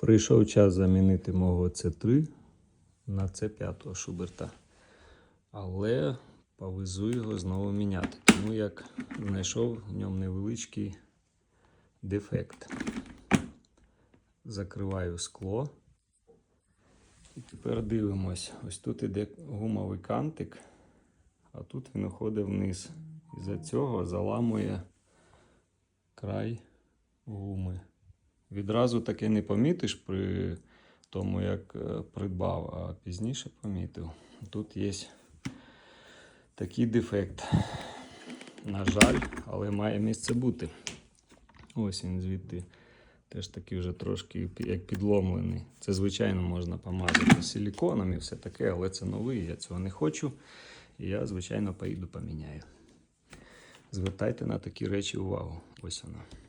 Прийшов час замінити мого С3 на С5 Шуберта. Але повезу його знову міняти. Тому як знайшов в ньому невеличкий дефект. Закриваю скло. І тепер дивимось. Ось тут іде гумовий кантик, а тут він уходить вниз. І за цього заламує край гуми. Відразу таке не помітиш при тому, як е, придбав, а пізніше помітив. Тут є такий дефект. На жаль, але має місце бути. Ось він звідти. Теж такий вже трошки як підломлений. Це, звичайно, можна помазати силіконом і все таке, але це новий, я цього не хочу. І я, звичайно, поїду поміняю. Звертайте на такі речі увагу. Ось вона.